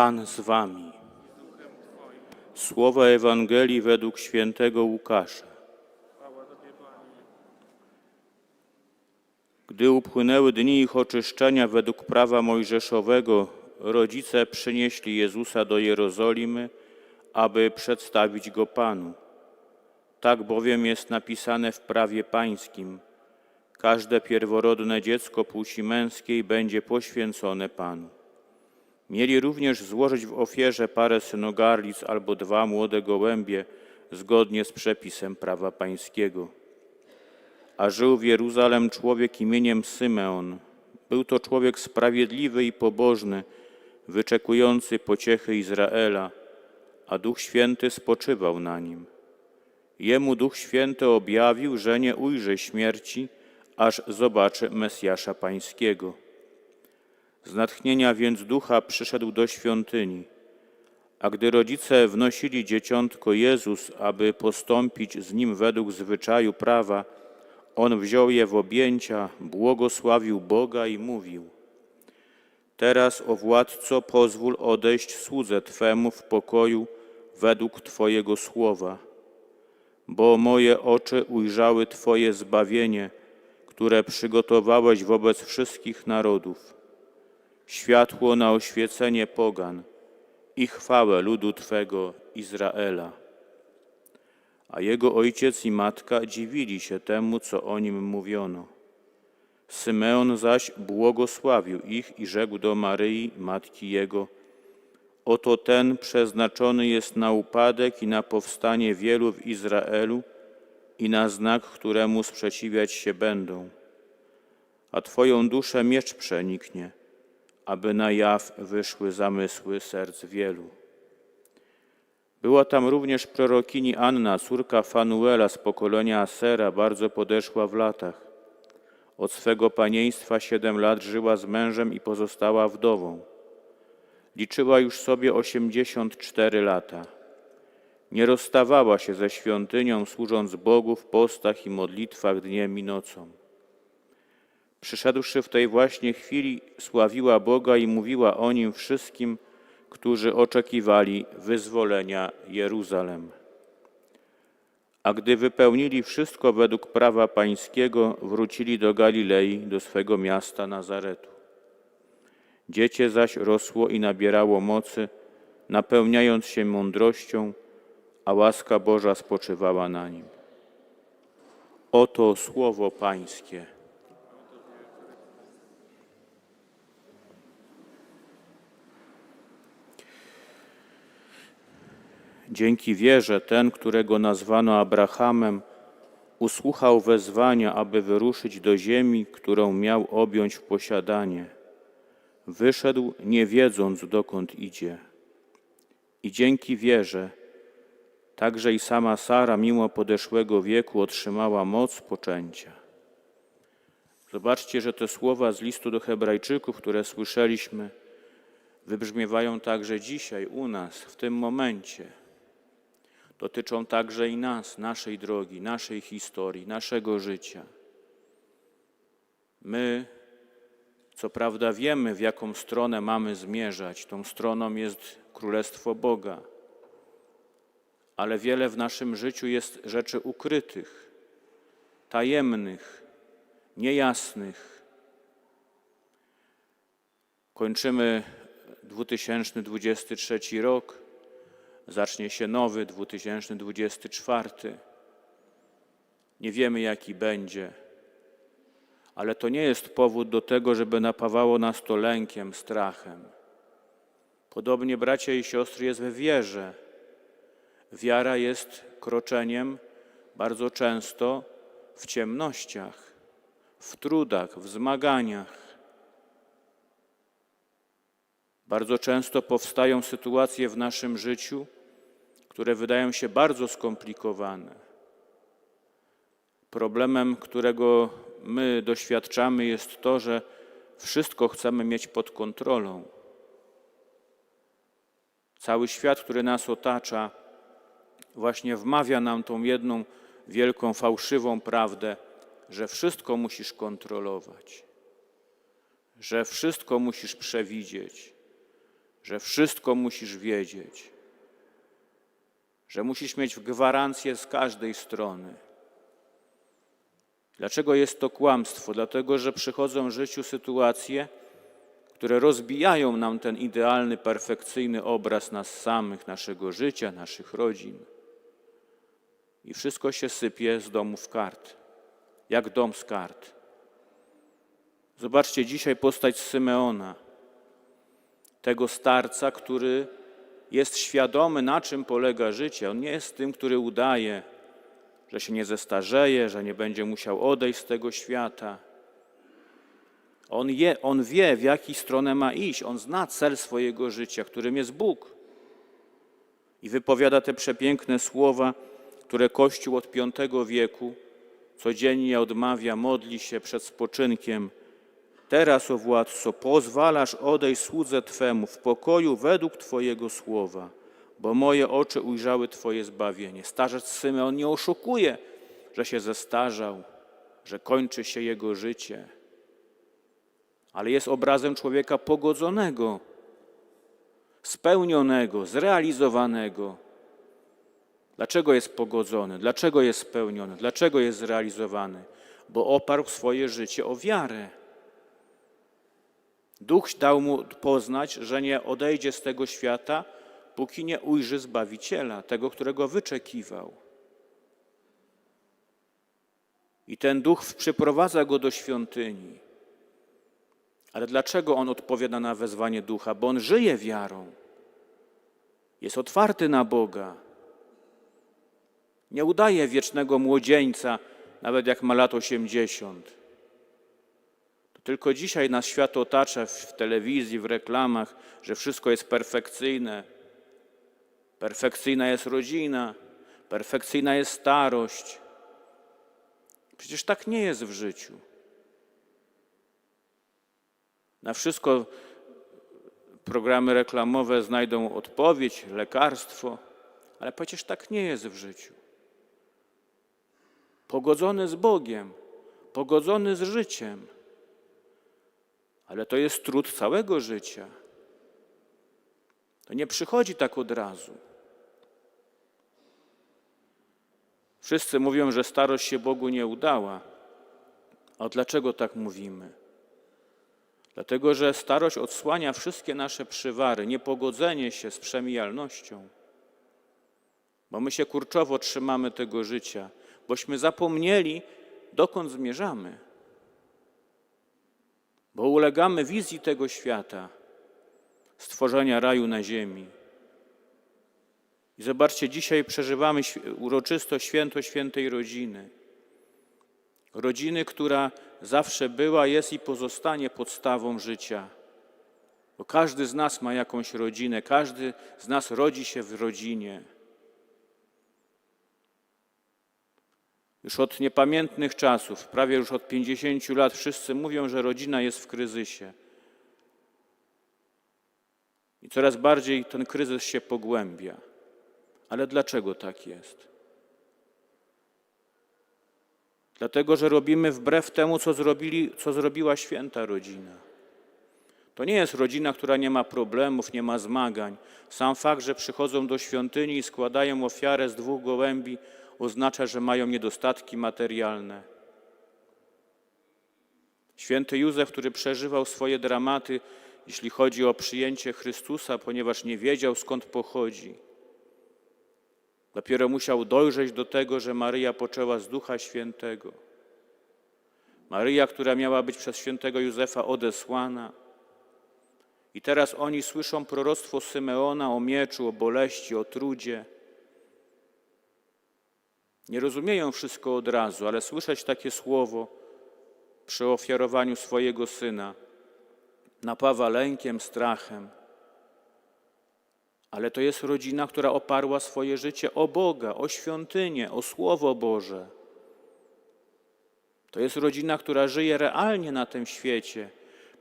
Pan z wami. Słowa Ewangelii według świętego Łukasza. Gdy upłynęły dni ich oczyszczenia według prawa mojżeszowego, rodzice przynieśli Jezusa do Jerozolimy, aby przedstawić go Panu. Tak bowiem jest napisane w prawie pańskim. Każde pierworodne dziecko płci męskiej będzie poświęcone Panu. Mieli również złożyć w ofierze parę synogarlic albo dwa młode gołębie, zgodnie z przepisem prawa pańskiego. A żył w Jeruzalem człowiek imieniem Symeon. Był to człowiek sprawiedliwy i pobożny, wyczekujący pociechy Izraela, a Duch Święty spoczywał na nim. Jemu Duch Święty objawił, że nie ujrzy śmierci, aż zobaczy Mesjasza Pańskiego. Z natchnienia więc ducha przyszedł do świątyni, a gdy rodzice wnosili dzieciątko Jezus, aby postąpić z nim według zwyczaju prawa, on wziął je w objęcia, błogosławił Boga i mówił: Teraz, o władco, pozwól odejść słudze Twemu w pokoju według Twojego słowa, bo moje oczy ujrzały Twoje zbawienie, które przygotowałeś wobec wszystkich narodów światło na oświecenie pogan i chwałę ludu Twego Izraela. A jego ojciec i matka dziwili się temu, co o nim mówiono. Symeon zaś błogosławił ich i rzekł do Maryi, matki jego, Oto ten przeznaczony jest na upadek i na powstanie wielu w Izraelu i na znak, któremu sprzeciwiać się będą. A Twoją duszę miecz przeniknie – aby na jaw wyszły zamysły serc wielu. Była tam również prorokini Anna, córka Fanuela z pokolenia Asera, bardzo podeszła w latach. Od swego panieństwa siedem lat żyła z mężem i pozostała wdową. Liczyła już sobie osiemdziesiąt cztery lata. Nie rozstawała się ze świątynią, służąc Bogu w postach i modlitwach dniem i nocą. Przyszedłszy w tej właśnie chwili, sławiła Boga i mówiła o Nim wszystkim, którzy oczekiwali wyzwolenia Jeruzalem. A gdy wypełnili wszystko według prawa pańskiego, wrócili do Galilei, do swego miasta Nazaretu. Dziecię zaś rosło i nabierało mocy, napełniając się mądrością, a łaska Boża spoczywała na nim. Oto słowo Pańskie. Dzięki wierze ten, którego nazwano Abrahamem, usłuchał wezwania, aby wyruszyć do ziemi, którą miał objąć w posiadanie. Wyszedł, nie wiedząc, dokąd idzie. I dzięki wierze, także i sama Sara, mimo podeszłego wieku, otrzymała moc poczęcia. Zobaczcie, że te słowa z listu do Hebrajczyków, które słyszeliśmy, wybrzmiewają także dzisiaj u nas, w tym momencie dotyczą także i nas, naszej drogi, naszej historii, naszego życia. My, co prawda, wiemy, w jaką stronę mamy zmierzać. Tą stroną jest Królestwo Boga, ale wiele w naszym życiu jest rzeczy ukrytych, tajemnych, niejasnych. Kończymy 2023 rok zacznie się nowy 2024. Nie wiemy, jaki będzie, ale to nie jest powód do tego, żeby napawało nas to lękiem, strachem. Podobnie, bracia i siostry, jest we wierze. Wiara jest kroczeniem bardzo często w ciemnościach, w trudach, w zmaganiach. Bardzo często powstają sytuacje w naszym życiu, które wydają się bardzo skomplikowane. Problemem, którego my doświadczamy, jest to, że wszystko chcemy mieć pod kontrolą. Cały świat, który nas otacza, właśnie wmawia nam tą jedną wielką, fałszywą prawdę, że wszystko musisz kontrolować, że wszystko musisz przewidzieć, że wszystko musisz wiedzieć, że musisz mieć gwarancję z każdej strony. Dlaczego jest to kłamstwo? Dlatego, że przychodzą w życiu sytuacje, które rozbijają nam ten idealny, perfekcyjny obraz nas samych, naszego życia, naszych rodzin. I wszystko się sypie z domów kart, jak dom z kart. Zobaczcie dzisiaj postać Symeona, tego starca, który jest świadomy, na czym polega życie. On nie jest tym, który udaje, że się nie zestarzeje, że nie będzie musiał odejść z tego świata. On, je, on wie, w jaką stronę ma iść. On zna cel swojego życia, którym jest Bóg. I wypowiada te przepiękne słowa, które Kościół od V wieku codziennie odmawia, modli się przed spoczynkiem. Teraz, o władco, pozwalasz odejść słudze Twemu w pokoju według Twojego słowa, bo moje oczy ujrzały Twoje zbawienie. Starzec Symeon nie oszukuje, że się zestarzał, że kończy się jego życie, ale jest obrazem człowieka pogodzonego, spełnionego, zrealizowanego. Dlaczego jest pogodzony? Dlaczego jest spełniony? Dlaczego jest zrealizowany? Bo oparł swoje życie o wiarę. Duch dał mu poznać, że nie odejdzie z tego świata, póki nie ujrzy Zbawiciela, tego, którego wyczekiwał. I ten duch przyprowadza go do świątyni. Ale dlaczego on odpowiada na wezwanie ducha? Bo on żyje wiarą. Jest otwarty na Boga. Nie udaje wiecznego młodzieńca, nawet jak ma lat 80. Tylko dzisiaj nas świat otacza w telewizji, w reklamach, że wszystko jest perfekcyjne. Perfekcyjna jest rodzina, perfekcyjna jest starość. Przecież tak nie jest w życiu. Na wszystko programy reklamowe znajdą odpowiedź, lekarstwo, ale przecież tak nie jest w życiu. Pogodzony z Bogiem, pogodzony z życiem, ale to jest trud całego życia. To nie przychodzi tak od razu. Wszyscy mówią, że starość się Bogu nie udała. A dlaczego tak mówimy? Dlatego, że starość odsłania wszystkie nasze przywary, niepogodzenie się z przemijalnością. Bo my się kurczowo trzymamy tego życia, bośmy zapomnieli, dokąd zmierzamy. Bo ulegamy wizji tego świata, stworzenia raju na ziemi. I zobaczcie, dzisiaj przeżywamy uroczysto święto świętej rodziny. Rodziny, która zawsze była, jest i pozostanie podstawą życia. Bo każdy z nas ma jakąś rodzinę, każdy z nas rodzi się w rodzinie. Już od niepamiętnych czasów, prawie już od 50 lat, wszyscy mówią, że rodzina jest w kryzysie. I coraz bardziej ten kryzys się pogłębia. Ale dlaczego tak jest? Dlatego, że robimy wbrew temu, co, zrobili, co zrobiła święta rodzina. To nie jest rodzina, która nie ma problemów, nie ma zmagań. Sam fakt, że przychodzą do świątyni i składają ofiarę z dwóch gołębi, oznacza, że mają niedostatki materialne. Święty Józef, który przeżywał swoje dramaty, jeśli chodzi o przyjęcie Chrystusa, ponieważ nie wiedział skąd pochodzi. Dopiero musiał dojrzeć do tego, że Maryja poczęła z Ducha Świętego. Maryja, która miała być przez świętego Józefa odesłana. I teraz oni słyszą proroctwo Symeona o mieczu, o boleści, o trudzie. Nie rozumieją wszystko od razu, ale słyszeć takie słowo przy ofiarowaniu swojego syna napawa lękiem, strachem. Ale to jest rodzina, która oparła swoje życie o Boga, o świątynię, o Słowo Boże. To jest rodzina, która żyje realnie na tym świecie,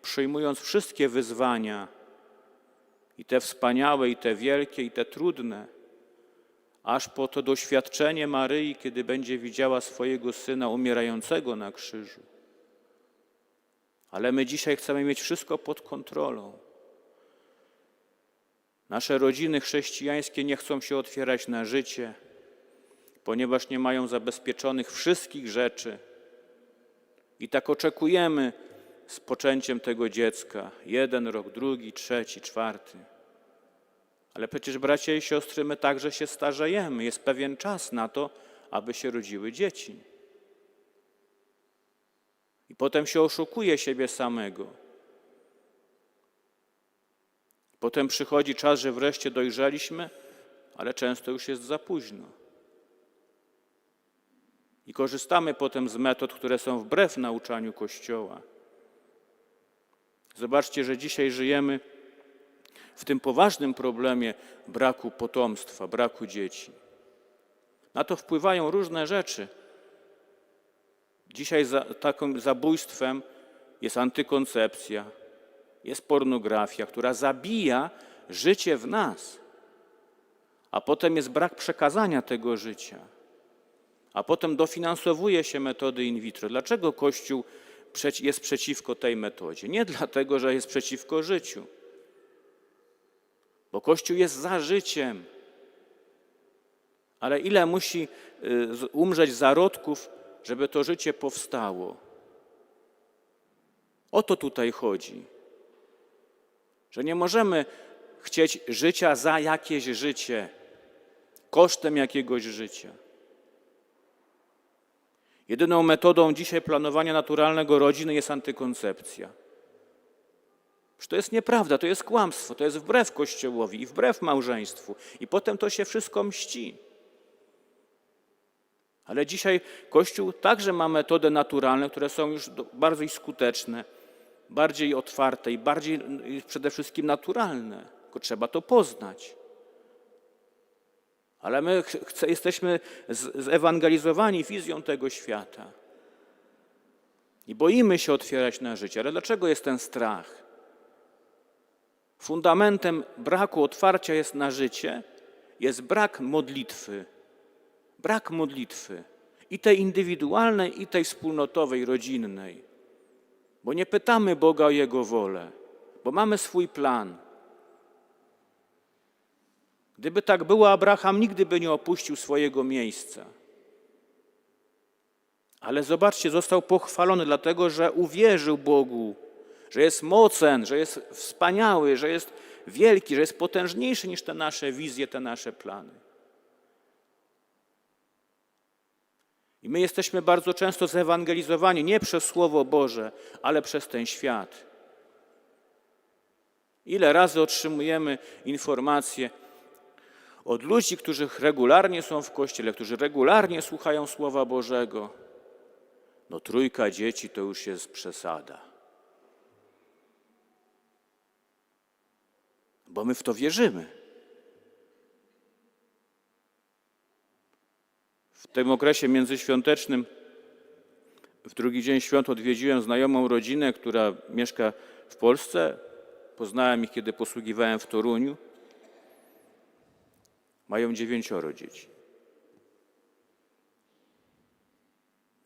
przyjmując wszystkie wyzwania, i te wspaniałe, i te wielkie, i te trudne, aż po to doświadczenie Maryi, kiedy będzie widziała swojego syna umierającego na krzyżu. Ale my dzisiaj chcemy mieć wszystko pod kontrolą. Nasze rodziny chrześcijańskie nie chcą się otwierać na życie, ponieważ nie mają zabezpieczonych wszystkich rzeczy. I tak oczekujemy z poczęciem tego dziecka jeden rok, drugi, trzeci, czwarty. Ale przecież, bracia i siostry, my także się starzejemy. Jest pewien czas na to, aby się rodziły dzieci. I potem się oszukuje siebie samego. Potem przychodzi czas, że wreszcie dojrzeliśmy, ale często już jest za późno. I korzystamy potem z metod, które są wbrew nauczaniu Kościoła. Zobaczcie, że dzisiaj żyjemy w tym poważnym problemie braku potomstwa, braku dzieci. Na to wpływają różne rzeczy. Dzisiaj za, takim zabójstwem jest antykoncepcja, jest pornografia, która zabija życie w nas, a potem jest brak przekazania tego życia, a potem dofinansowuje się metody in vitro. Dlaczego Kościół jest przeciwko tej metodzie? Nie dlatego, że jest przeciwko życiu, bo Kościół jest za życiem. Ale ile musi y, umrzeć zarodków, żeby to życie powstało? O to tutaj chodzi. Że nie możemy chcieć życia za jakieś życie, kosztem jakiegoś życia. Jedyną metodą dzisiaj planowania naturalnego rodziny jest antykoncepcja. Przecież to jest nieprawda, to jest kłamstwo, to jest wbrew Kościołowi i wbrew małżeństwu. I potem to się wszystko mści. Ale dzisiaj Kościół także ma metody naturalne, które są już bardziej skuteczne, bardziej otwarte i bardziej przede wszystkim naturalne. Tylko trzeba to poznać. Ale my ch- chce, jesteśmy zewangelizowani wizją tego świata. I boimy się otwierać na życie. Ale dlaczego jest ten strach? Fundamentem braku otwarcia jest na życie, jest brak modlitwy. Brak modlitwy. I tej indywidualnej, i tej wspólnotowej, rodzinnej. Bo nie pytamy Boga o Jego wolę, bo mamy swój plan. Gdyby tak było, Abraham nigdy by nie opuścił swojego miejsca. Ale zobaczcie, został pochwalony, dlatego że uwierzył Bogu, że jest mocen, że jest wspaniały, że jest wielki, że jest potężniejszy niż te nasze wizje, te nasze plany. I my jesteśmy bardzo często zewangelizowani nie przez Słowo Boże, ale przez ten świat. Ile razy otrzymujemy informacje od ludzi, którzy regularnie są w kościele, którzy regularnie słuchają Słowa Bożego. No trójka dzieci to już jest przesada. Bo my w to wierzymy. W tym okresie międzyświątecznym, w drugi dzień świąt odwiedziłem znajomą rodzinę, która mieszka w Polsce. Poznałem ich, kiedy posługiwałem w Toruniu. Mają dziewięcioro dzieci.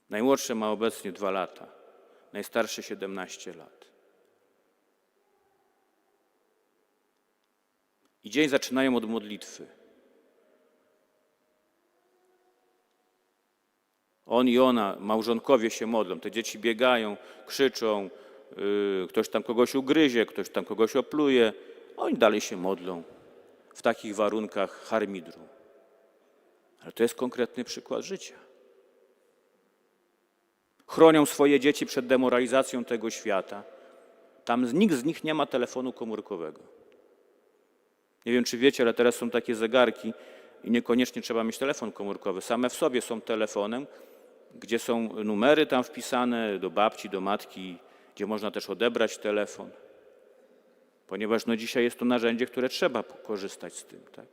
Najmłodsze ma obecnie dwa lata, najstarsze 17 lat. I dzień zaczynają od modlitwy. On i ona, małżonkowie się modlą. Te dzieci biegają, krzyczą, yy, ktoś tam kogoś ugryzie, ktoś tam kogoś opluje. Oni dalej się modlą w takich warunkach harmidru. Ale to jest konkretny przykład życia. Chronią swoje dzieci przed demoralizacją tego świata. Tam nikt z nich nie ma telefonu komórkowego. Nie wiem, czy wiecie, ale teraz są takie zegarki i niekoniecznie trzeba mieć telefon komórkowy. Same w sobie są telefonem, gdzie są numery tam wpisane do babci, do matki, gdzie można też odebrać telefon. Ponieważ no dzisiaj jest to narzędzie, które trzeba korzystać z tym, tak?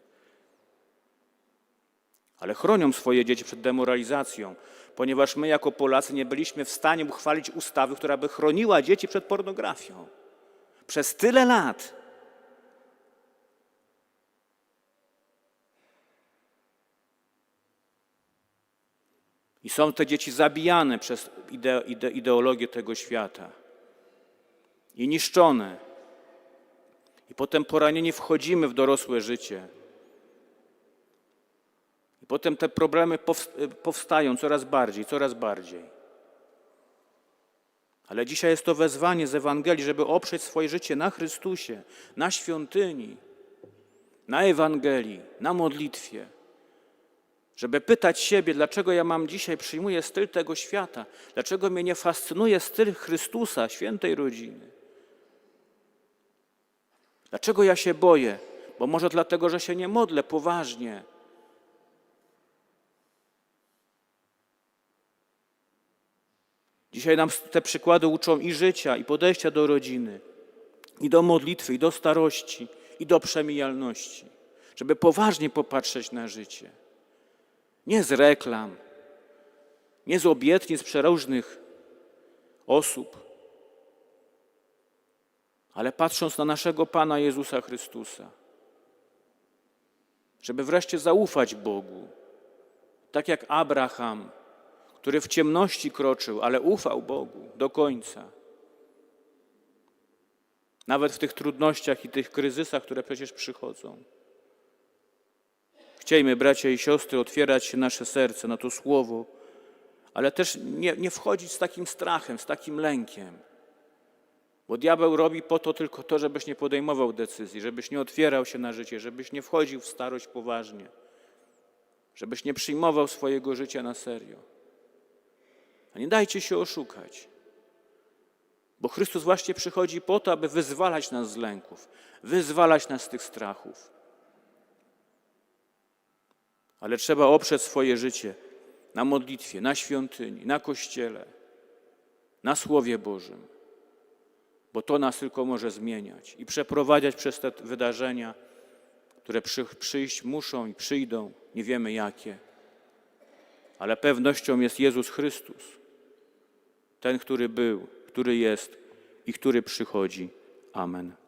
Ale chronią swoje dzieci przed demoralizacją, ponieważ my jako Polacy nie byliśmy w stanie uchwalić ustawy, która by chroniła dzieci przed pornografią. Przez tyle lat. I są te dzieci zabijane przez ide, ide, ideologię tego świata i niszczone. I potem poranieni wchodzimy w dorosłe życie. I potem te problemy powst- powstają coraz bardziej, coraz bardziej. Ale dzisiaj jest to wezwanie z Ewangelii, żeby oprzeć swoje życie na Chrystusie, na świątyni, na Ewangelii, na modlitwie. Żeby pytać siebie, dlaczego ja mam dzisiaj, przyjmuję styl tego świata, dlaczego mnie nie fascynuje styl Chrystusa, świętej rodziny. Dlaczego ja się boję? Bo może dlatego, że się nie modlę poważnie. Dzisiaj nam te przykłady uczą i życia, i podejścia do rodziny, i do modlitwy, i do starości, i do przemijalności, żeby poważnie popatrzeć na życie. Nie z reklam, nie z obietnic przeróżnych osób, ale patrząc na naszego Pana Jezusa Chrystusa, żeby wreszcie zaufać Bogu, tak jak Abraham, który w ciemności kroczył, ale ufał Bogu do końca. Nawet w tych trudnościach i tych kryzysach, które przecież przychodzą. Chciejmy, bracia i siostry, otwierać nasze serce na to słowo, ale też nie, nie wchodzić z takim strachem, z takim lękiem. Bo diabeł robi po to tylko to, żebyś nie podejmował decyzji, żebyś nie otwierał się na życie, żebyś nie wchodził w starość poważnie, żebyś nie przyjmował swojego życia na serio. A nie dajcie się oszukać. Bo Chrystus właśnie przychodzi po to, aby wyzwalać nas z lęków, wyzwalać nas z tych strachów. Ale trzeba oprzeć swoje życie na modlitwie, na świątyni, na kościele, na Słowie Bożym, bo to nas tylko może zmieniać i przeprowadzać przez te wydarzenia, które przy, przyjść muszą i przyjdą, nie wiemy jakie. Ale pewnością jest Jezus Chrystus, ten, który był, który jest i który przychodzi. Amen.